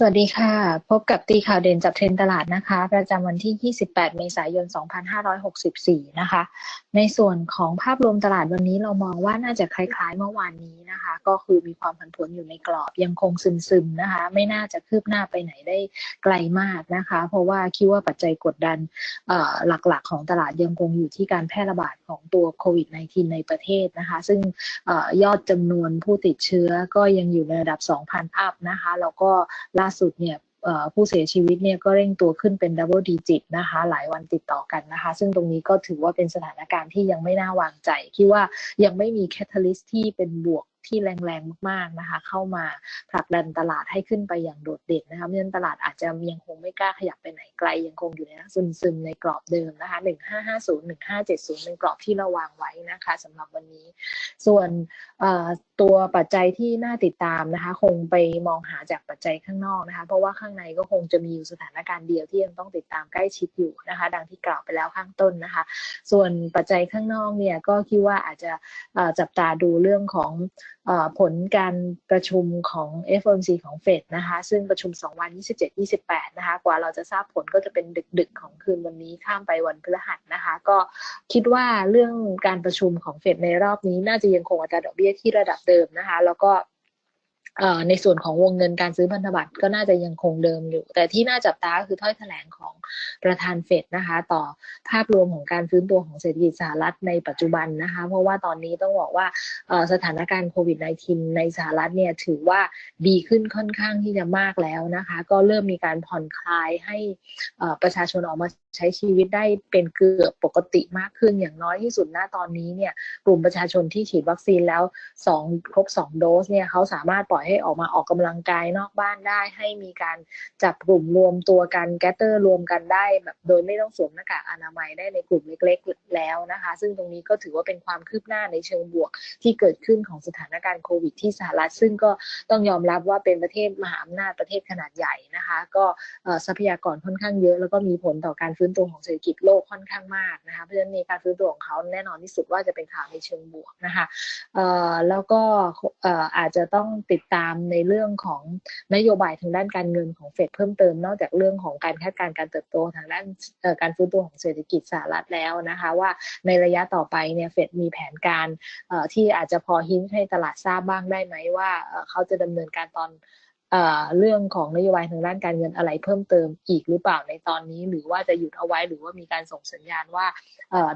สวัสดีค่ะ พบกับตีข่าวเด่นจับเทรนตลาดนะคะ ประจำวันที่ 28 เมษายน 2564 นะคะในส่วนของภาพรวมตลาดวันนี้เรามองว่าน่าจะคล้ายๆ เมื่อวานนี้นะคะ ก็คือมีความผันผวนอยู่ในกรอบยังคงซึมๆนะคะ ไม่น่าจะคืบหน้าไปไหนได้ไกลมากนะคะ เพราะว่าคิดว่าปัจจัยกดดันหลักๆ ของตลาดยังคงอยู่ที่การแพร่ระบาดของตัวโควิด -19 ในประเทศนะคะ ซึ่งยอดจำนวนผู้ติดเชื้อก็ยังอยู่ในระดับ 2,000 อัพนะคะ แล้วก็ล่าสุดเนี่ย ผู้เสียชีวิตเนี่ยก็เร่งตัวขึ้นเป็นดับเบิลดิจิตนะคะหลายวันติดต่อกันนะคะ ซึ่งตรงนี้ก็ถือว่าเป็นสถานการณ์ที่ยังไม่น่าวางใจ คิดว่ายังไม่มีแคตาลิสที่เป็นบวกที่แรงๆมากๆนะคะ เข้ามาผลักดันตลาดให้ขึ้นไปอย่างโดดเด่นนะคะเพราะฉะนั้นตลาดอาจจะยังคงไม่กล้าขยับไปไหนไกล ยังคงอยู่ในซึมๆในกรอบเดิมนะคะ1550 1570เป็นกรอบที่เราวางไว้นะคะสำหรับวันนี้ ส่วนตัวปัจจัยที่น่าติดตามนะคะ คงไปมองหาจากปัจจัยข้างนอกนะคะ เพราะว่าข้างในก็คงจะมีอยู่สถานการณ์เดียวที่ยังต้องติดตามใกล้ชิดอยู่นะคะ ดังที่กล่าวไปแล้วข้างต้นนะคะ ส่วนปัจจัยข้างนอกเนี่ยก็คิดว่าอาจจะจับตาดูเรื่องของผลการประชุมของ FOMC ของเฟดนะคะ ซึ่งประชุม 2 วัน 27-28 นะคะ กว่าเราจะทราบผลก็จะเป็นดึกๆ ของคืนวันนี้ข้ามไปวันพฤหัสนะคะ ก็คิดว่าเรื่องการประชุมของเฟดในรอบนี้น่าจะยังคงอัตราดอกเบี้ยที่ระดับเดิมนะคะ แล้วก็ ในส่วนของวงเงินการซื้อพันธบัตรก็น่าจะยังคงเดิมอยู่ แต่ที่น่าจับตาคือถ้อยแถลงของประธานเฟดนะคะ ต่อภาพรวมของการฟื้นตัวของเศรษฐกิจสหรัฐในปัจจุบันนะคะ เพราะว่าตอนนี้ต้องบอกว่าสถานการณ์โควิด -19 ในสหรัฐเนี่ยถือว่าดีขึ้นค่อนข้างที่จะมากแล้วนะคะ ก็เริ่มมีการผ่อนคลายให้ประชาชนออกมาใช้ชีวิตได้เป็นเกือบปกติมากขึ้นอย่างน้อยที่สุดณตอนนี้เนี่ยกลุ่มประชาชนที่ฉีดวัคซีนแล้ว2ครบ2โดสเนี่ยเขาสามารถปล่อยให้ออกมาออกกำลังกายนอกบ้านได้ ให้มีการจับกลุ่มรวมตัวกันแกตเตอร์รวมกันได้แบบโดยไม่ต้องสวมหน้ากากอนามัยได้ในกลุ่มเล็ก ๆ แล้วนะคะ ซึ่งตรงนี้ก็ถือว่าเป็นความคืบหน้าในเชิงบวกที่เกิดขึ้นของสถานการณ์โควิดที่สหรัฐ ซึ่งก็ต้องยอมรับว่าเป็นประเทศมหาอำนาจประเทศขนาดใหญ่นะคะ ก็ทรัพยากรค่อนข้างเยอะ แล้วก็มีผลต่อการฟื้นตัวของเศรษฐกิจโลกค่อนข้างมากนะคะเพราะฉะนั้นในการฟื้นตัวของเขาแน่นอนที่สุดว่าจะเป็นข่าวในเชิงบวกนะคะแล้วก็อาจจะต้องติดตามในเรื่องของนโยบายทางด้านการเงินของเฟดเพิ่มเติมนอกจากเรื่องของการคาดการณ์การเติบโตทางด้านการฟื้นตัวของเศรษฐกิจสหรัฐแล้วนะคะว่าในระยะต่อไปเนี่ยเฟดมีแผนการที่อาจจะพอหินให้ตลาดทราบบ้างได้ไหมว่าเขาจะดำเนินการตอน เรื่องของนโยบายทางด้านการเงินอะไรเพิ่มเติมอีกหรือเปล่าในตอนนี้ หรือว่าจะหยุดเอาไว้หรือว่ามีการส่งสัญญาณว่า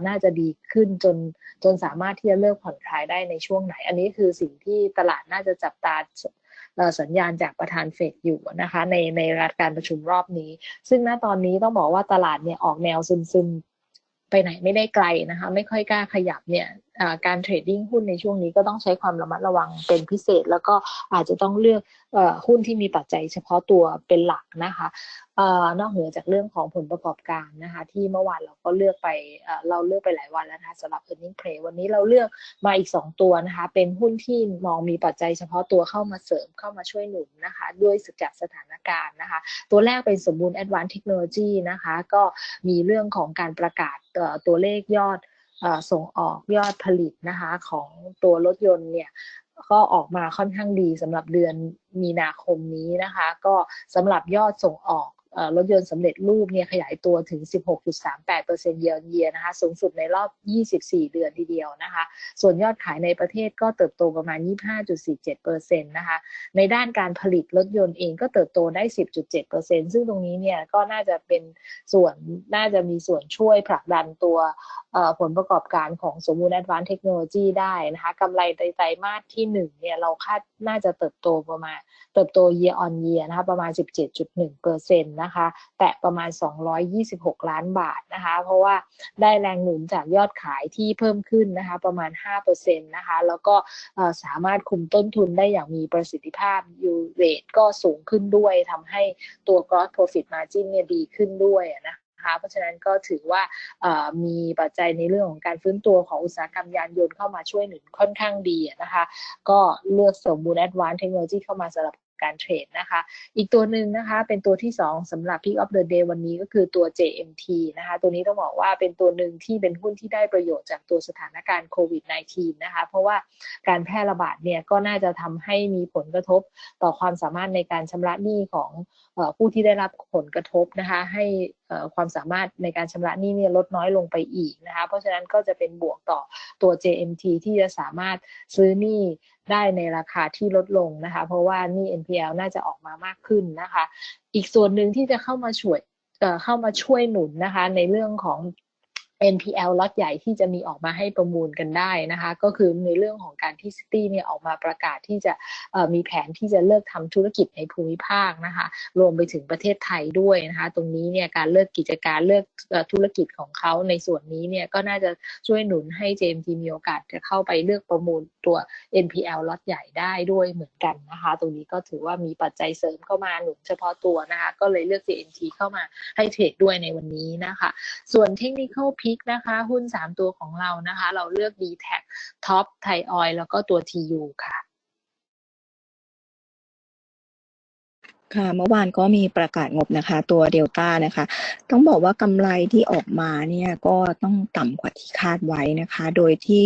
น่าจะดีขึ้นจนจนสามารถที่จะเลิกผ่อนคลายได้ในช่วงไหน อันนี้คือสิ่งที่ตลาดน่าจะจับตาสัญญาณจากประธานเฟดอยู่นะคะ ในในรัฐการประชุมรอบนี้ ซึ่งณตอนนี้ต้องบอกว่าตลาดเนี่ยออกแนวซึมๆไปไหนไม่ได้ไกลนะคะ ไม่ค่อยกล้าขยับเนี่ยการเทรดดิ้งหุ้นในช่วงนี้ก็ต้องใช้ความระมัดระวังเป็นพิเศษ แล้วก็อาจจะต้องเลือกหุ้นที่มีปัจจัยเฉพาะตัวเป็นหลักนะคะนอกเหนือจากเรื่องของผลประกอบการนะคะ ที่เมื่อวานเราก็เลือกไปเราเลือกไปหลายวันแล้วนะคะสำหรับ earning play วันนี้เราเลือกมาอีก 2 ตัวนะคะ เป็นหุ้นที่มองมีปัจจัยเฉพาะตัวเข้ามาเสริมเข้ามาช่วยหนุนนะคะ ด้วยสึกจากสถานการณ์นะคะ ตัวแรกเป็นสมบูรณ์ advanced technology นะคะ ก็มีเรื่องของการประกาศตัวเลขยอด ส่งออกยอดผลิตนะคะของตัวรถยนต์เนี่ยก็ออกมาค่อนข้างดีสำหรับเดือนมีนาคมนี้นะคะ ก็สำหรับยอดส่งออก รถยนต์สำเร็จรูปเนี่ยขยายตัวถึง 16.38%เยียร์เยียนะคะ สูงสุดในรอบ 24 เดือนทีเดียวนะคะ ส่วนยอดขายในประเทศก็เติบโตประมาณ 25.47%นะคะ ในด้านการผลิตรถยนต์เองก็เติบโตได้ 10.7%ซึ่งตรงนี้เนี่ยก็น่าจะเป็นส่วนน่าจะมีส่วนช่วยผลักดันตัวผลประกอบการของสมมูลแอดวานเทคโนโลยีได้นะคะกำไรไตรมาสที่ 1 เนี่ยเราคาดน่าจะเติบโตประมาณเติบโต year on year นะคะประมาณ 17.1%นะคะ แตะประมาณ 226 ล้านบาทนะคะ เพราะว่าได้แรงหนุนจากยอดขายที่เพิ่มขึ้นนะคะประมาณ 5%นะคะ แล้วก็สามารถคุมต้นทุนได้อย่างมีประสิทธิภาพยูเรทก็สูงขึ้นด้วยทำให้ตัว gross profit margin เนี่ยดีขึ้นด้วยนะะเพราะฉะนั้นก็ถือว่ามีปัจจัยในเรื่องของการฟื้นตัวของอุตสาหกรรมยานยนต์เข้ามาช่วยหนุนค่อนข้างดีนะคะ ก็เลือกสมบูรณ์แอดวานเทคโนโลยีเข้ามาสำหรับ การเทรดนะคะ อีกตัวหนึ่งนะคะเป็นตัวที่ 2สำหรับ Pick of the Day วันนี้ก็คือตัว JMT นะคะ ตัวนี้ต้องบอกว่าเป็นตัวหนึ่งที่เป็นหุ้นที่ได้ประโยชน์จากตัวสถานการณ์โควิด -19 นะคะ เพราะว่าการแพร่ระบาดเนี่ยก็น่าจะทำให้มีผลกระทบต่อความสามารถในการชำระหนี้ของผู้ที่ได้รับผลกระทบนะคะให้ ความสามารถในการชำระหนี้เนี่ยลดน้อยลงไปอีกนะคะเพราะฉะนั้นก็จะเป็นบวกต่อตัว JMT ที่จะสามารถซื้อหนี้ได้ในราคาที่ลดลงนะคะเพราะว่านี่ NPL น่าจะออกมามากขึ้นนะคะ อีกส่วนหนึ่งที่จะเข้ามาช่วยเข้ามาช่วยหนุนนะคะในเรื่องของ NPL ล็อตใหญ่ที่จะมีออกมาให้ประมูลกันได้นะคะ ก็คือในเรื่องของการที่ซิตี้เนี่ยออกมาประกาศที่จะมีแผนที่จะเลิกทำธุรกิจในภูมิภาคนะคะ รวมไปถึงประเทศไทยด้วยนะคะ ตรงนี้เนี่ยการเลิกกิจการเลิกธุรกิจของเขาในส่วนนี้เนี่ยก็น่าจะช่วยหนุนให้ JMT มีโอกาสจะเข้าไปเลือกประมูลตัว NPL ล็อตใหญ่ได้ด้วยเหมือนกันนะคะ ตรงนี้ก็ถือว่ามีปัจจัยเสริมเข้ามาหนุนเฉพาะตัวนะคะ ก็เลยเลือก JMT เข้ามาให้เทรดด้วยในวันนี้นะคะ ส่วน Technical กนะคะ หุ้น 3 ตัวของเรานะคะ เราเลือก d t แท็ท็อปไทยออยแล้วก็ตัว TU ค่ะ ค่ะเมื่อวานก็มีประกาศงบนะคะ ตัวเดลต้านะคะ ต้องบอกว่ากำไรที่ออกมาเนี่ยก็ต้องต่ำกว่าที่คาดไว้นะคะ โดยที่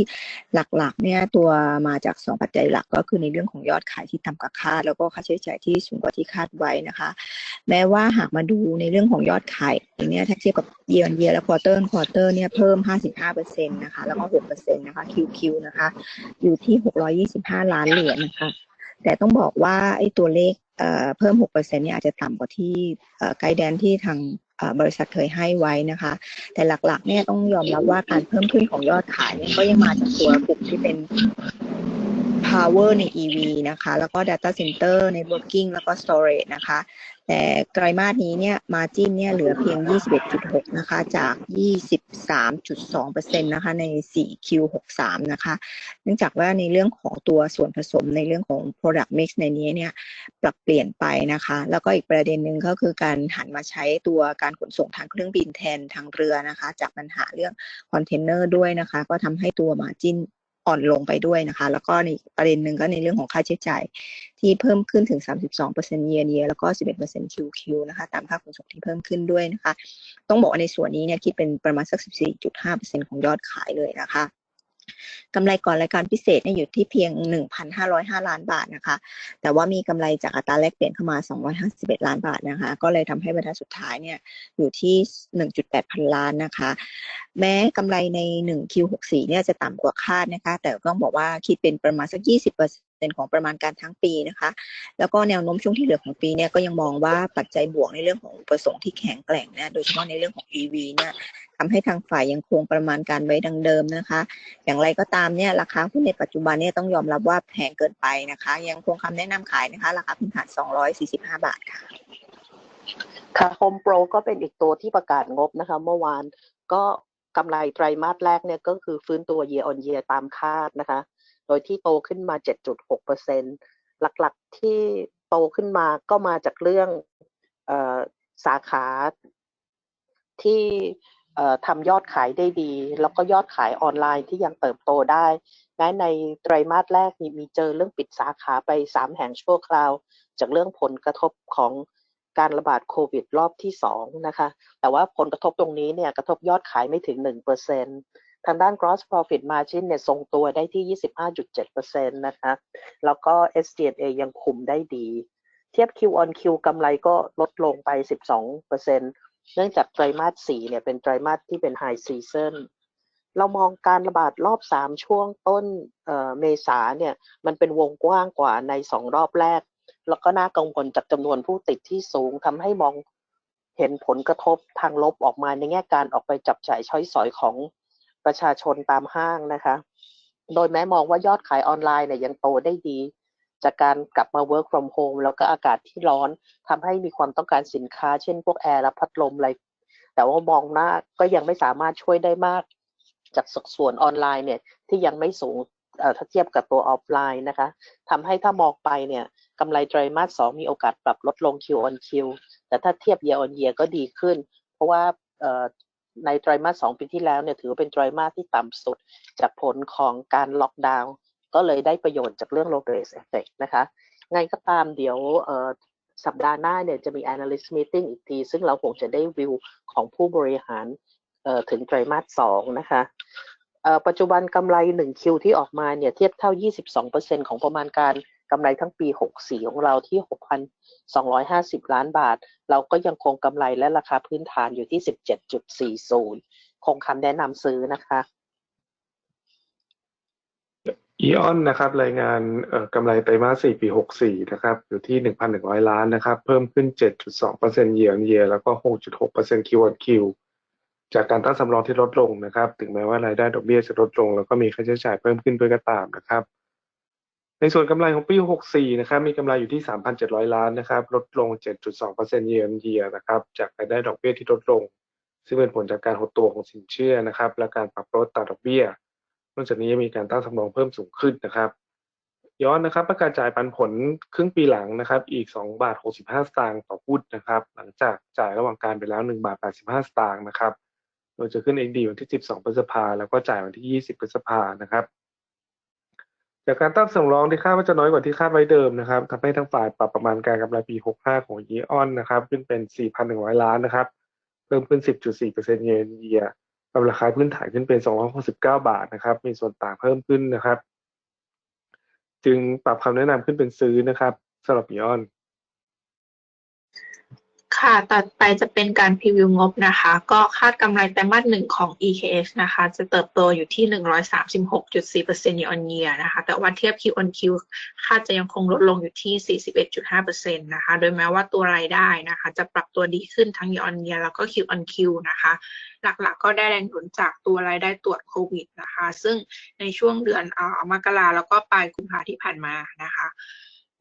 หลักๆเนี่ยตัวมาจาก 2 ปัจจัยหลักก็คือในเรื่องของยอดขายที่ต่ำกว่าคาด แล้วก็ค่าใช้จ่ายที่สูงกว่าที่คาดไว้นะคะ แม้ว่าหากมาดูในเรื่องของยอดขายเนี่ยถ้าเทียบกับเยียร์เยียร์และควอเตอร์ควอเตอร์เนี่ยเพิ่ม 55%นะคะแล้วก็6%นะคะ QQ นะคะ อยู่ที่ 625 ล้านเหรียญนะคะ แต่ต้องบอกว่าไอ้ตัวเลขเพิ่ม 6%เนี่ยอาจจะต่ำกว่าที่ไกด์แดนที่ทางบริษัทเคยให้ไว้นะคะ แต่หลักๆ เนี่ยต้องยอมรับว่าการเพิ่มขึ้นของยอดขายเนี่ยก็ยังมาจากตัวกลุ่มที่เป็น power ใน EV นะคะ แล้วก็ data center networking แล้วก็ storage นะคะ แต่ไตรมาสนี้เนี่ย margin เนี่ยเหลือเพียง 21.6 นะคะ จาก 23.2%นะคะ ใน 4Q63 นะคะ เนื่องจากว่าในเรื่องของตัวส่วนผสมในเรื่องของ product mix ในนี้เนี่ยปรับเปลี่ยนไปนะคะ แล้วก็อีกประเด็นหนึ่งก็คือการหันมาใช้ตัวการขนส่งทางเครื่องบินแทนทางเรือนะคะ จากปัญหาเรื่องคอนเทนเนอร์ด้วยนะคะ ก็ทำให้ตัว margin อ่อนลงไปด้วยนะคะ แล้วก็ในประเด็นหนึ่งก็ในเรื่องของค่าใช้จ่ายที่เพิ่มขึ้นถึง 32%เยียร์เยียแล้วก็ 11% QQ นะคะ ตามค่าขนส่งที่เพิ่มขึ้นด้วยนะคะ ต้องบอกว่าในส่วนนี้เนี่ยคิดเป็นประมาณสัก 14.5%ของยอดขายเลยนะคะ กำไรก่อนรายการพิเศษเนี่ยอยู่ที่เพียง 1,505 ล้านบาทนะคะ แต่ว่ามีกำไรจากอัตราแลกเปลี่ยนเข้ามา 251 ล้านบาทนะคะ ก็เลยทำให้บรรทัดสุดท้ายเนี่ยอยู่ที่ 1.8 พันล้านนะคะ แม้กำไรใน 1Q64 เนี่ยจะต่ำกว่าคาดนะคะ แต่ต้องบอกว่าคิดเป็นประมาณสัก 20%ของประมาณการทั้งปีนะคะ แล้วก็แนวโน้มช่วงที่เหลือของปีเนี่ยก็ยังมองว่าปัจจัยบวกในเรื่องของประสงค์ที่แข็งแกร่งนะ โดยเฉพาะในเรื่องของ EV เนี่ย ทำให้ทางฝ่ายยังคงประมาณการไว้ดังเดิมนะคะ อย่างไรก็ตามเนี่ยราคาหุ้นในปัจจุบันเนี่ยต้องยอมรับว่าแพงเกินไปนะคะ ยังคงคำแนะนำขายนะคะ ราคาพื้นฐาน 245 บาทค่ะ ค่ะโฮมโปรก็เป็นอีกตัวที่ประกาศงบนะคะ เมื่อวานก็กำไรไตรมาสแรกเนี่ยก็คือฟื้นตัว year on year ตามคาดนะคะ โดยที่โตขึ้นมา 7.6%หลักๆที่โตขึ้นมาก็มาจากเรื่องอสาขาที่ ทำยอดขายได้ดี แล้วก็ยอดขายออนไลน์ที่ยังเติบโตได้แม้ในไตรมาสแรกมีเจอเรื่องปิดสาขาไป 3 แห่งชั่วคราว จากเรื่องผลกระทบของการระบาดโควิดรอบที่2นะคะ แต่ว่าผลกระทบตรงนี้เนี่ยกระทบยอดขายไม่ถึง 1%ทางด้าน gross profit margin เนี่ยทรงตัวได้ที่ 25.7%นะคะ แล้วก็ SG&A ยังคุมได้ดี เทียบ Q on Q กำไรก็ลดลงไป 12% เนื่องจากไตรมาส4เนี่ยเป็นไตรมาสที่เป็น high season เรามองการระบาดรอบ 3 ช่วงต้นเมษาเนี่ยมันเป็นวงกว้างกว่าใน 2 รอบแรก แล้วก็น่ากังวลจากจำนวนผู้ติดที่สูงทำให้มองเห็นผลกระทบทางลบออกมาในแง่การออกไปจับจ่ายช้อยสอยของประชาชนตามห้างนะคะ โดยแม้มองว่ายอดขายออนไลน์เนี่ยยังโตได้ดี จากการกลับมา work from home แล้วก็อากาศที่ร้อนทำให้มีความต้องการสินค้า เช่นพวกแอร์และพัดลมอะไร แต่ว่ามองหน้าก็ยังไม่สามารถช่วยได้มาก จากส่วนออนไลน์เนี่ยที่ยังไม่สูงถ้าเทียบกับตัวออฟไลน์นะคะทำให้ถ้ามองไปเนี่ยกำไรไตรมาสสมีโอกาสปรับลดลง Q on Q แต่ถ้าเทียบ year on year ก็ดีขึ้น เพราะว่าในไตรมาสสปีที่แล้วเนี่ยถือเป็นไตรมาสที่ต่ำสุด จากผลของการล็อกดาวน์ ก็เลยได้ประโยชน์จากเรื่อง low base effect นะคะไงก็ตามเดี๋ยวสัปดาห์หน้าเนี่ยจะมี analyst meeting อีกที ซึ่งเราคงจะได้วิวของผู้บริหารถึงไตรมาสสองนะคะปัจจุบันกำไร1คิวที่ออกมาเนี่ยเทียบเท่า 22%ของประมาณการกำไรทั้งปี 64 ของเราที่ 6,250 ล้านบาท เราก็ยังคงกำไรและราคาพื้นฐานอยู่ที่ 17.40 คงคำแนะนำซื้อนะคะ อีออนนะครับรายงานกำไรไตรมาส4ปี64นะครับอยู่ที่1,100ล้านนะครับเพิ่มขึ้น7.2% year on year แล้วก็6.6% Q on Q จากการตั้งสำรองที่ลดลงนะครับ ถึงแม้ว่ารายได้ดอกเบี้ยจะลดลง แล้วก็มีค่าใช้จ่ายเพิ่มขึ้นด้วยก็ตามนะครับ ในส่วนกำไรของปี64นะครับมีกำไรอยู่ที่3,700ล้านนะครับลดลง7.2% year on year นะครับจากรายได้ดอกเบี้ยที่ลดลง ซึ่งเป็นผลจากการหดตัวของสินเชื่อนะครับ และการปรับลดอัตราดอกเบี้ย นอกจากนี้ยังมีการตั้งสำรองเพิ่มสูงขึ้นนะครับ ย้อนนะครับประกาศจ่ายปันผลครึ่งปีหลังนะครับ อีก2บาท65 สตางค์ต่อหุ้นนะครับ หลังจากจ่ายระหว่างการไปแล้ว1บาท85 สตางค์นะครับโดยจะขึ้น XD วันที่ 12 พฤษภาแล้วก็จ่ายวันที่ 20 พฤษภานะครับ จากการตั้งสำรองที่คาดว่าจะน้อยกว่าที่คาดไว้เดิมนะครับทำให้ทั้งฝ่ายปรับประมาณการกำไรปี 65 ของยีออนนะครับ ขึ้นเป็น 4,100 ล้านนะครับ เพิ่มขึ้น 10.4%เยนเยีย กับราคาพื้นฐานขึ้นเป็น 269 บาทนะครับ มีส่วนต่างเพิ่มขึ้นนะครับ จึงปรับคำแนะนำขึ้นเป็นซื้อนะครับสำหรับยอน ค่ะ ต่อไปจะเป็นการพรีวิวงบนะคะ ก็คาดกำไรไตรมาสหนึ่งของ EKS นะคะ จะเติบโตอยู่ที่ 136.4% year on year นะคะ แต่ว่าเทียบ Q on Q คาดจะยังคงลดลงอยู่ที่ 41.5%นะคะ โดยแม้ว่าตัวรายได้นะคะ จะปรับตัวดีขึ้นทั้ง year on year แล้วก็ Q on Q นะคะ หลักๆ ก็ได้แรงหนุนจากตัวรายได้ตรวจโควิดนะคะ ซึ่งในช่วงเดือนอ่อมกราแล้วก็ปลายกุมภาที่ผ่านมานะคะ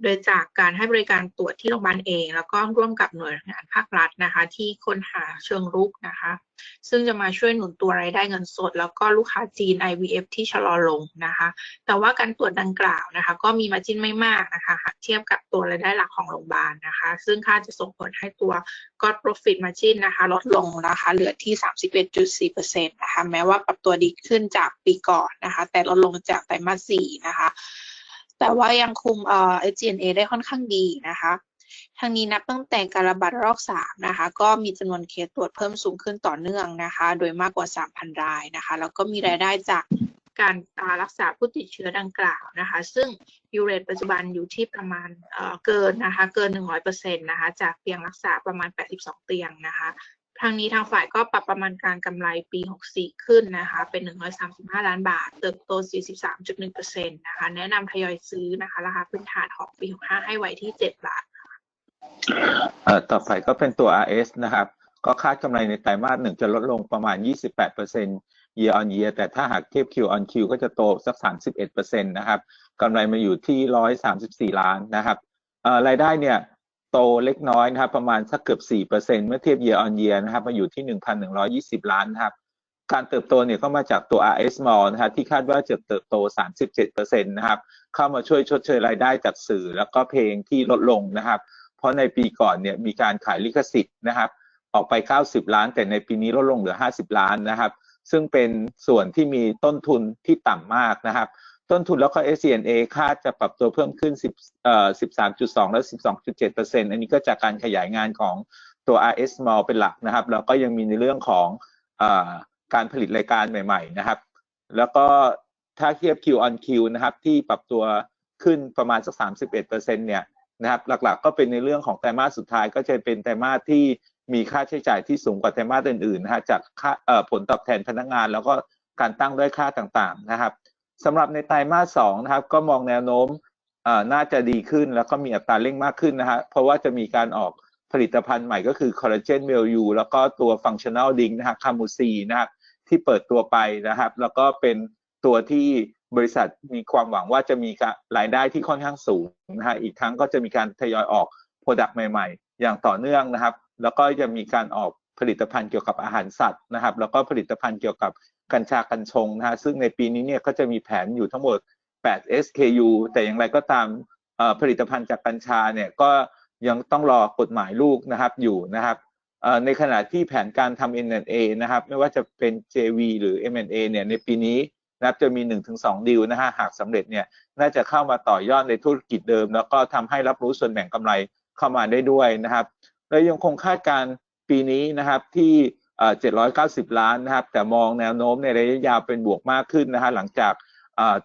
โดยจากการให้บริการตรวจที่โรงพยาบาลเอง แล้วก็ร่วมกับหน่วยงานภาครัฐนะคะ ที่ค้นหาเชิงรุกนะคะ ซึ่งจะมาช่วยหนุนตัวรายได้เงินสด แล้วก็ลูกค้าจีน IVF ที่ชะลอลงนะคะ แต่ว่าการตรวจดังกล่าวนะคะ ก็มีมาจิ้นไม่มากนะคะหากเทียบกับตัวรายได้หลักของโรงพยาบาลนะคะ ซึ่งค่าจะส่งผลให้ตัว God Profit Margin นะคะ ลดลงนะคะ เหลือที่ 31.4%นะคะแม้ว่าปรับตัวดีขึ้นจากปีก่อนนะคะ แต่ลดลงจากไตรมาส4นะคะ แต่ว่ายังคุมเอ่อ SG&A ได้ค่อนข้างดีนะคะทางนี้นับตั้งแต่การระบาดรอบ 3 นะคะ ก็มีจำนวนเคสตรวจเพิ่มสูงขึ้นต่อเนื่องนะคะ โดยมากกว่า 3,000 รายนะคะ แล้วก็มีรายได้จากการรักษาผู้ติดเชื้อดังกล่าวนะคะ ซึ่งยูเรตปัจจุบันอยู่ที่ประมาณเเกินนะคะ เกิน 100%นะคะ จากเตียงรักษาประมาณ 82 เตียงนะคะ ทางนี้ทางฝ่ายก็ปรับประมาณการกำไรปี 64 ขึ้นนะคะ เป็น 135 ล้านบาท เติบโต 43.1%นะคะ แนะนำทยอยซื้อนะคะ ราคาพื้นฐานของปี 65 ให้ไว้ที่ 7 บาทเอ่อต่อไปก็เป็นตัว RS นะครับ ก็คาดกำไรในไตรมาสหนึ่งจะลดลงประมาณ 28% year on year แต่ถ้าหากเทียบ Q on Q ก็จะโตสัก 31%นะครับ กำไรมาอยู่ที่ 134 ล้านนะครับรายได้เนี่ย โตเล็กน้อยนะครับ ประมาณสักเกือบ 4%เมื่อเทียบ year on year นะครับ มาอยู่ที่ 1,120 ล้านนะครับ การเติบโตเนี่ยก็มาจากตัว RS Mall นะครับที่คาดว่าจะเติบโต 37%นะครับ เข้ามาช่วยชดเชยรายได้จากสื่อแล้วก็เพลงที่ลดลงนะครับ เพราะในปีก่อนเนี่ยมีการขายลิขสิทธิ์นะครับ ออกไป 90 ล้าน แต่ในปีนี้ลดลงเหลือ 50 ล้านนะครับ ซึ่งเป็นส่วนที่มีต้นทุนที่ต่ำมากนะครับ ต้นทุนแล้วก็ SCNA คาดจะปรับตัวเพิ่มขึ้น10เอ่อ13.2 และ 12.7%อันนี้ก็จากการขยายงานของตัว RS Mall เป็นหลักนะครับแล้วก็ยังมีในเรื่องของอการผลิตรายการใหม่ ๆ นะครับ แล้วก็ถ้าเทียบ Q on Q นะครับ ที่ปรับตัวขึ้นประมาณสัก 31%เนี่ยนะครับ หลักๆ ก็เป็นในเรื่องของไตรมาสสุดท้ายก็จะเป็นไตรมาสที่มีค่าใช้จ่ายที่สูงกว่าไตรมาสอื่นๆนะฮะจากค่าผลตอบแทนพนักงาน แล้วก็การตั้งด้วยค่าต่างๆนะครับ สำหรับในไตรมาสสองนะครับ ก็มองแนวโน้มน่าจะดีขึ้นแล้วก็มีอัตราเร่งมากขึ้นนะฮะเพราะว่าจะมีการออกผลิตภัณฑ์ใหม่ก็คือคอลลาเจนเมลยูแล้วก็ตัวฟังชั่น a ลดิงนะฮะคามูซีนะครับที่เปิดตัวไปนะครับ แล้วก็เป็นตัวที่บริษัทมีความหวังว่าจะมีรายได้ที่ค่อนข้างสูงนะฮะอีกทั้งก็จะมีการทยอยออกโปรดักต์ใหม่ ๆ อย่างต่อเนื่องนะครับ แล้วก็จะมีการออกผลิตภัณฑ์เกี่ยวกับอาหารสัตว์นะครับ แล้วก็ผลิตภัณฑ์เกี่ยวกับ กัญชากัญชงนะฮะซึ่งในปีนี้เนี่ยก็จะมีแผนอยู่ทั้งหมด 8 SKU แต่อย่างไรก็ตามผลิตภัณฑ์จากกัญชาเนี่ยก็ยังต้องรอกฎหมายลูกนะครับอยู่นะครับในขณะที่แผนการทำ M&A นะครับ ไม่ว่าจะเป็น JV หรือ M&A เนี่ยในปีนี้นะครับจะมี 1-2 ดีลนะฮะหากสำเร็จเนี่ยน่าจะเข้ามาต่อยอดในธุรกิจเดิม แล้วก็ทำให้รับรู้ส่วนแบ่งกำไรเข้ามาได้ด้วยนะครับและยังคงคาดการปีนี้นะครับที่ 790 ล้านนะครับ แต่มองแนวโน้มในระยะยาวเป็นบวกมากขึ้นนะฮะหลังจาก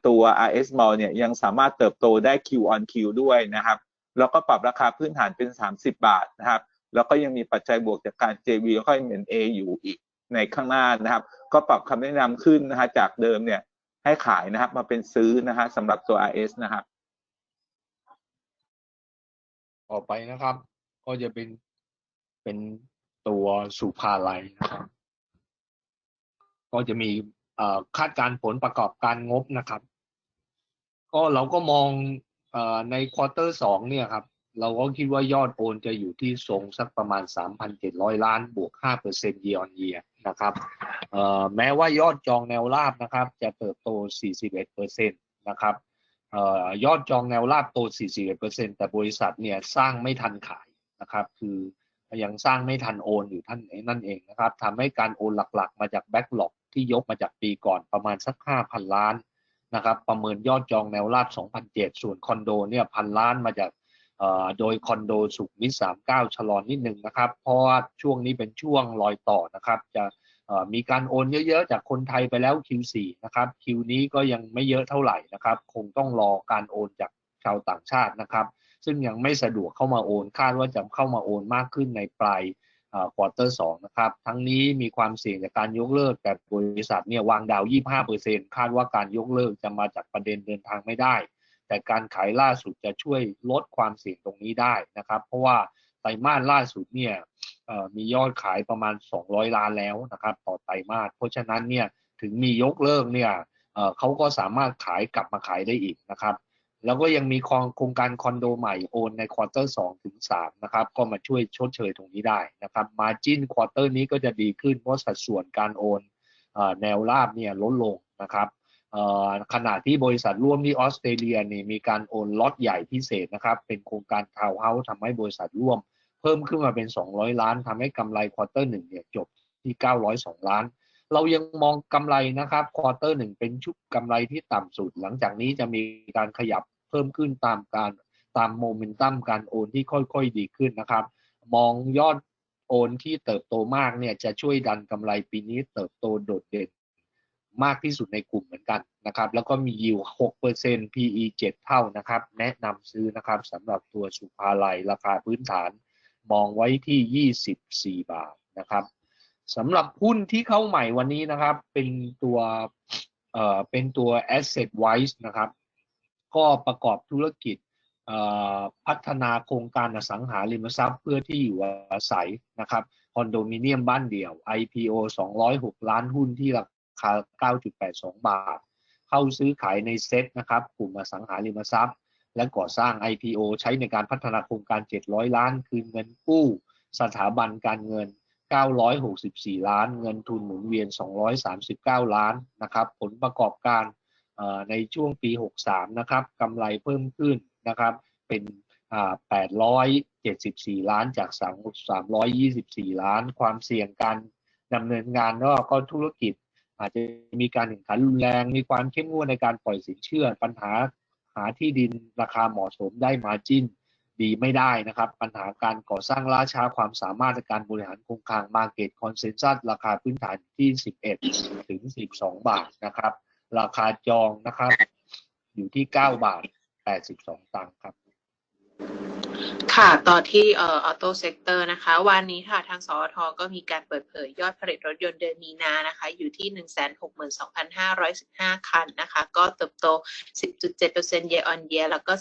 ตัว RS Mall เนี่ยยังสามารถเติบโตได้ Q on Q ด้วยนะครับ แล้วก็ปรับราคาพื้นฐานเป็น 30 บาทนะครับ แล้วก็ยังมีปัจจัยบวกจากการ JV แล้วก็ M&A อยู่อีกในข้างหน้านะครับ ก็ปรับคำแนะนำขึ้นนะฮะจากเดิมเนี่ยให้ขายนะครับมาเป็นซื้อนะฮะสำหรับตัว RS นะครับ ต่อไปนะครับ ก็จะเป็นเป็น ตัวสุภาลัยนะครับ ก็จะมีคาดการผลประกอบการงบนะครับ ก็เราก็มองอในควอเตอร์สองเนี่ยครับ เราก็คิดว่ายอดโอนจะอยู่ที่ทรงสักประมาณ 3,700 ล้านบวก5% year on year นะครับแม้ว่ายอดจองแนวราบนะครับ จะเติบโต 41%นะครับยอดจองแนวราบโต 41%แต่บริษัทเนี่ยสร้างไม่ทันขายนะครับ คือ ยังสร้างไม่ทันโอนอยู่ท่านนั่นเองนะครับทำให้การโอนหลักๆ มาจากแบ็กหลอกที่ยกมาจากปีก่อนประมาณสัก 5,000 ล้านนะครับ ประเมินยอดจองแนวราบ2,007 ส่วนคอนโดเนี่ยพันล้านมาจากโดยคอนโดสุขมิตร39 ชะลอนนิดนึงนะครับ เพราะว่าช่วงนี้เป็นช่วงรอยต่อนะครับ จะมีการโอนเยอะๆ จากคนไทยไปแล้ว Q4 นะครับ Q นี้ก็ยังไม่เยอะเท่าไหร่นะครับ คงต้องรอการโอนจากชาวต่างชาตินะครับ ซึ่งยังไม่สะดวกเข้ามาโอน คาดว่าจะเข้ามาโอนมากขึ้นในปลายควอเตอร์สองนะครับ ทั้งนี้มีความเสี่ยงจากการยกเลิก แต่บริษัทเนี่ยวางดาว 25%คาดว่าการยกเลิกจะมาจากประเด็นเดินทางไม่ได้ แต่การขายล่าสุดจะช่วยลดความเสี่ยงตรงนี้ได้นะครับ เพราะว่าไตรมาสล่าสุดเนี่ยมียอดขายประมาณ 200 ล้านแล้วนะครับ ต่อไตรมาส เพราะฉะนั้นเนี่ยถึงมียกเลิกเนี่ยเขาก็สามารถขายกลับมาขายได้อีกนะครับ แล้วก็ยังมีโครงการคอนโดใหม่โอนในควอเตอร์สองถึงสามนะครับ ก็มาช่วยชดเชยตรงนี้ได้นะครับมาจินควอเตอร์นี้ก็จะดีขึ้นเพราะสัดส่วนการโอนแนวราบเนี่ยลดลงนะครับขณะที่บริษัทร่วมที่ออสเตรเลียนี่มีการโอนล็อตใหญ่พิเศษนะครับ เป็นโครงการทาวน์เฮาส์ทำให้บริษัทร่วม เพิ่มขึ้นมาเป็น 200 ล้านทำให้กำไรควอเตอร์หนึ่งเนี่ยจบที่ 902 ล้าน เรายังมองกำไรนะครับควอเตอร์หนึ่งเป็นชุดกำไรที่ต่ำสุด หลังจากนี้จะมีการขยับ เพิ่มขึ้นตามการตามโมเมนตัมการโอนที่ค่อยๆดีขึ้นนะครับ มองยอดโอนที่เติบโตมากเนี่ยจะช่วยดันกำไรปีนี้เติบโตโดดเด่นมากที่สุดในกลุ่มเหมือนกันนะครับ แล้วก็มียิว6% PE 7 เท่านะครับ แนะนำซื้อนะครับสำหรับตัวสุภาลัยราคาพื้นฐานมองไว้ที่ 24 บาทนะครับสำหรับหุ้นที่เข้าใหม่วันนี้นะครับ เป็นตัวเอ่อเป็นตัว asset wise นะครับ ก็ประกอบธุรกิจพัฒนาโครงการอสังหาริมทรัพย์เพื่อที่อยู่อาศัยนะครับคอนโดมิเนียมบ้านเดี่ยว IPO 206 ล้านหุ้นที่ราคา 9.82 บาท เข้าซื้อขายในเซ็ตนะครับกลุ่มอสังหาริมทรัพย์ และก่อสร้าง IPO ใช้ในการพัฒนาโครงการ 700 ล้าน คืนเงินกู้ สถาบันการเงิน 964 ล้าน เงินทุนหมุนเวียน 239 ล้านนะครับผลประกอบการ ในช่วงปี 63 นะครับกำไรเพิ่มขึ้นนะครับ เป็น874 ล้านจาก 324 ล้าน ความเสี่ยงการดำเนินงานก็ธุรกิจ อาจจะมีการแข่งขันรุนแรงมีความเข้มงวดในการปล่อยสินเชื่อ ปัญหาหาที่ดินราคาเหมาะสมได้มาจิ้นดีไม่ได้นะครับ ปัญหาการก่อสร้างล่าช้าความสามารถในการบริหารโครงการมาเก็ตคอนเซนซัสราคาพื้นฐานที่ 11 ถึง 12 บาทนะครับ ราคาจองนะครับ อยู่ที่เก้าบาทแปดสิบสองตังค์ครับ ค่ะ ต่อที่เอ่อออโต้เซกเตอร์นะคะ วันนี้ค่ะ ทางสอทก็มีการเปิดเผยยอดผลิตรถยนต์เดือนมีนานะคะ อยู่ที่ 162,515 คันนะคะ ก็เติบโต 10.7% year on year แล้วก็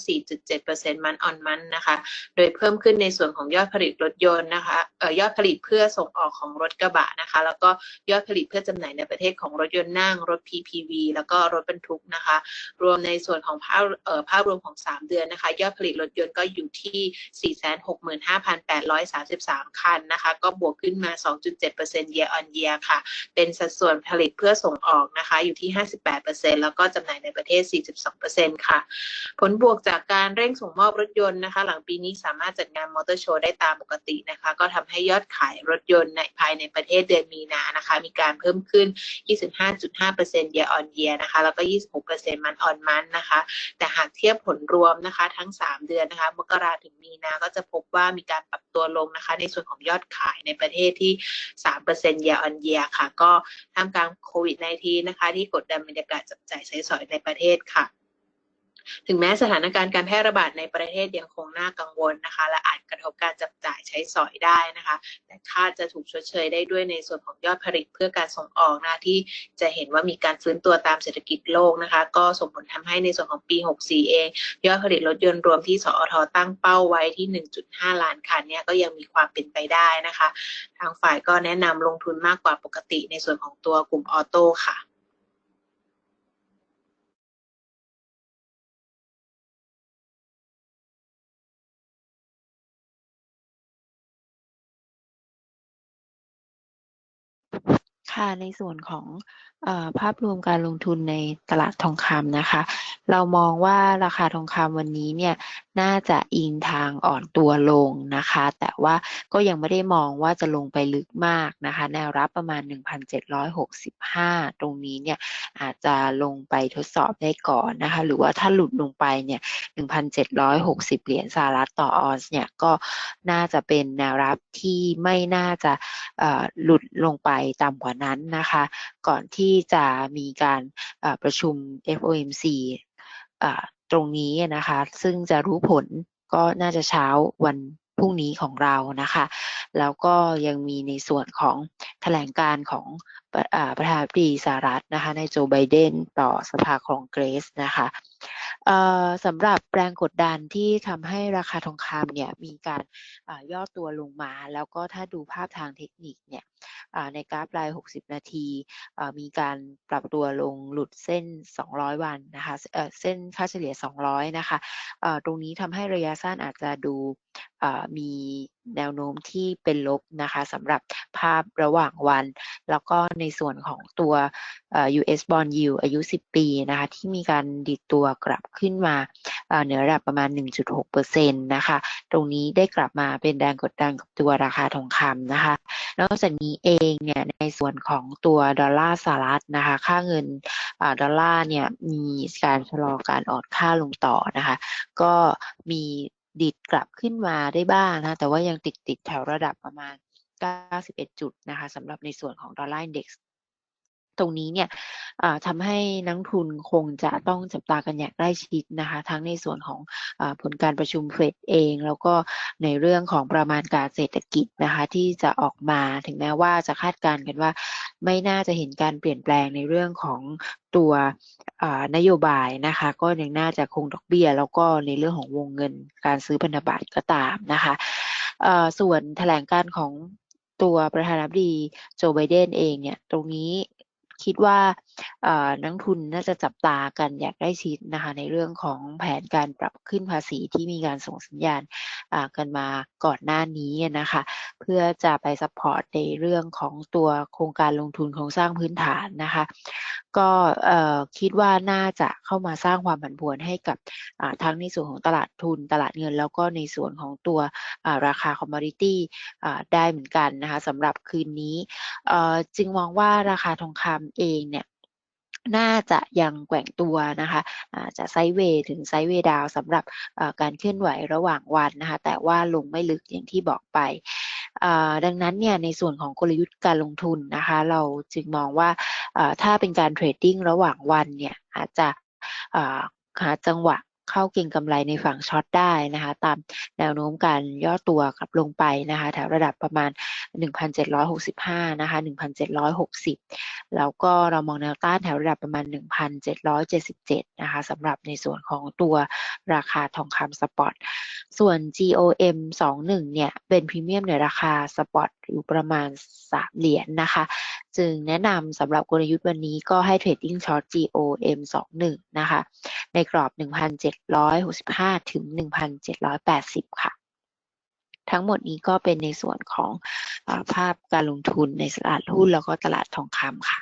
4.7%มันออนมันนะคะ โดยเพิ่มขึ้นในส่วนของยอดผลิตรถยนต์นะคะเอ่อยอดผลิตเพื่อส่งออกของรถกระบะนะคะ แล้วก็ยอดผลิตเพื่อจำหน่ายในประเทศของรถยนต์นั่งรถ PPV แล้วก็รถบรรทุกนะคะ รวมในส่วนของภาพเอ่อภาพรวมของ 3 เดือนนะคะ ยอดผลิตรถยนต์ก็อยู่ที่465,833 คันนะคะ ก็บวกขึ้นมา 2.7% year on year ค่ะ เป็นสัดส่วนผลิตเพื่อส่งออกนะคะ อยู่ที่ 58%แล้วก็จำหน่ายในประเทศ 42%ค่ะ ผลบวกจากการเร่งส่งมอบรถยนต์นะคะ หลังปีนี้สามารถจัดงานมอเตอร์โชว์ได้ตามปกตินะคะ ก็ทำให้ยอดขายรถยนต์ในภายในประเทศเดือนมีนานะคะ มีการเพิ่มขึ้น 25.5% year on year นะคะ แล้วก็ 26% month on month นะคะ แต่หากเทียบผลรวมนะคะ ทั้ง 3 เดือนนะคะ มกราถึงมีนาก็จะพบว่ามีการปรับตัวลงนะคะ ในส่วนของยอดขายในประเทศที่ 3% year on year ค่ะ ก็ท่ามกลางโควิด -19 นะคะ ที่กดดันบรรยากาศจับจ่ายใช้สอยในประเทศค่ะ ถึงแม้สถานการณ์การแพร่ระบาดในประเทศยังคงน่ากังวลนะคะ และอาจกระทบการจับจ่ายใช้สอยได้นะคะ แต่คาดจะถูกชดเชยได้ด้วยในส่วนของยอดผลิตเพื่อการส่งออกนะที่จะเห็นว่ามีการฟื้นตัวตามเศรษฐกิจโลกนะคะ ก็ส่งผลทำให้ในส่วนของปี 64 เอง ยอดผลิตรถยนต์รวมที่สอทตั้งเป้าไว้ที่ 1.5 ล้านคันเนี่ยก็ยังมีความเป็นไปได้นะคะ ทางฝ่ายก็แนะนำลงทุนมากกว่าปกติในส่วนของตัวกลุ่มออโต้ค่ะ ค่ะ ในส่วนของภาพรวมการลงทุนในตลาดทองคำนะคะ เรามองว่าราคาทองคำวันนี้เนี่ยน่าจะอิงทางอ่อนตัวลงนะคะ แต่ว่าก็ยังไม่ได้มองว่าจะลงไปลึกมากนะคะ แนวรับประมาณ 1,765 ตรงนี้เนี่ยอาจจะลงไปทดสอบได้ก่อนนะคะ หรือว่าถ้าหลุดลงไปเนี่ย 1,760 เหรียญสหรัฐต่อออนซ์เนี่ยก็น่าจะเป็นแนวรับที่ไม่น่าจะหลุดลงไปต่ำกว่านั้นนะคะ ก่อนที่จะมีการประชุม FOMC ตรงนี้นะคะ ซึ่งจะรู้ผลก็น่าจะเช้าวันพรุ่งนี้ของเรานะคะ แล้วก็ยังมีในส่วนของแถลงการของประธานาธิบดีสหรัฐนะคะในโจไบเดนต่อสภาคองเกรสนะคะสำหรับแรงกดดันที่ทำให้ราคาทองคำเนี่ยมีการย่อตัวลงมา แล้วก็ถ้าดูภาพทางเทคนิคเนี่ย ในกราฟราย 60 นาทีมีการปรับตัวลงหลุดเส้น 200 วันนะคะเส้นค่าเฉลี่ย 200 นะคะตรงนี้ทำให้ระยะสั้นอาจจะดูมีแนวโน้มที่เป็นลบนะคะสำหรับภาพระหว่างวัน แล้วก็ในส่วนของตัว US bond yield อายุ 10 ปีนะคะที่มีการดิดตัวกลับขึ้นมาเหนือระดับประมาณ 1.6%นะคะ ตรงนี้ได้กลับมาเป็นแรงกดดันกับตัวราคาทองคำนะคะ นอกจากนี้เองเนี่ยในส่วนของตัวดอลลาร์สหรัฐนะคะค่าเงินดอลลาร์เนี่ยมีการชะลอการอ่อนค่าลงต่อนะคะก็มีดิดกลับขึ้นมาได้บ้างนะแต่ว่ายังติดติดแถวระดับประมาณ91 จุดนะคะสำหรับในส่วนของดอลลาร์อินเด็กซ์ ตรงนี้เนี่ยทำให้นักทุนคงจะต้องจับตากันอย่างใกล้ชิดนะคะ ทั้งในส่วนของอผลการประชุมเฟดเอง แล้วก็ในเรื่องของประมาณการเศรษฐกิจนะคะที่จะออกมาถึงแม้ว่าจะคาดการณ์กันว่า ไม่น่าจะเห็นการเปลี่ยนแปลงในเรื่องของตัวนโยบายนะคะ ก็ยังน่าจะคงดอกเบี้ย แล้วก็ในเรื่องของวงเงินการซื้อพันธบัตรก็ตามนะคะส่วนแถลงการของตัวประธานาธิบดีโจไบเดนเองเนี่ย ตรงนี้ คิดว่านักทุนน่าจะจับตากันอยากได้ชิดนะคะในเรื่องของแผนการปรับขึ้นภาษีที่มีการส่งสัญญาณกันมาก่อนหน้านี้นะคะเพื่อจะไปซัพพอร์ตในเรื่องของตัวโครงการลงทุนโครงสร้างพื้นฐานนะคะก็คิดว่าน่าจะเข้ามาสร้างความผันผวนให้กับทั้งในส่วนของตลาดทุนตลาดเงิน แล้วก็ในส่วนของตัวราคาคอมมอดิตี้ได้เหมือนกันนะคะสำหรับคืนนี้จึงมองว่าราคาทองคำเองเนี่ยน่าจะยังแกว่งตัวนะคะจะไซด์เวย์ถึงไซด์เวย์ดาวสำหรับการเคลื่อนไหวระหว่างวันนะคะแต่ว่าลงไม่ลึกอย่างที่บอกไปดังนั้นเนี่ยในส่วนของกลยุทธ์การลงทุนนะคะเราจึงมองว่าถ้าเป็นการเทรดดิ้งระหว่างวันเนี่ยอาจจะหาจังหวะ เข้าเก็งกำไรในฝั่งช็อตได้นะคะตามแนวโน้มการย่อตัวกลับลงไปนะคะแถวระดับประมาณ 1,765 นะคะ 1,760 แล้วก็เรามองแนวต้านแถวระดับประมาณ 1,777 นะคะสำหรับในส่วนของตัวราคาทองคำสปอต ส่วน GOM 21 เนี่ย เป็นพรีเมียมในราคาสปอตอยู่ประมาณ 3 เหรียญนนะคะ จึงแนะนำสำหรับกลยุทธ์วันนี้ก็ให้เทรดดิ้งช็อต GOM 21นะคะ ในกรอบ 1,765 ถึง 1,780 ค่ะ ทั้งหมดนี้ก็เป็นในส่วนของภาพการลงทุนในตลาดหุ้นแล้วก็ตลาดทองคำค่ะ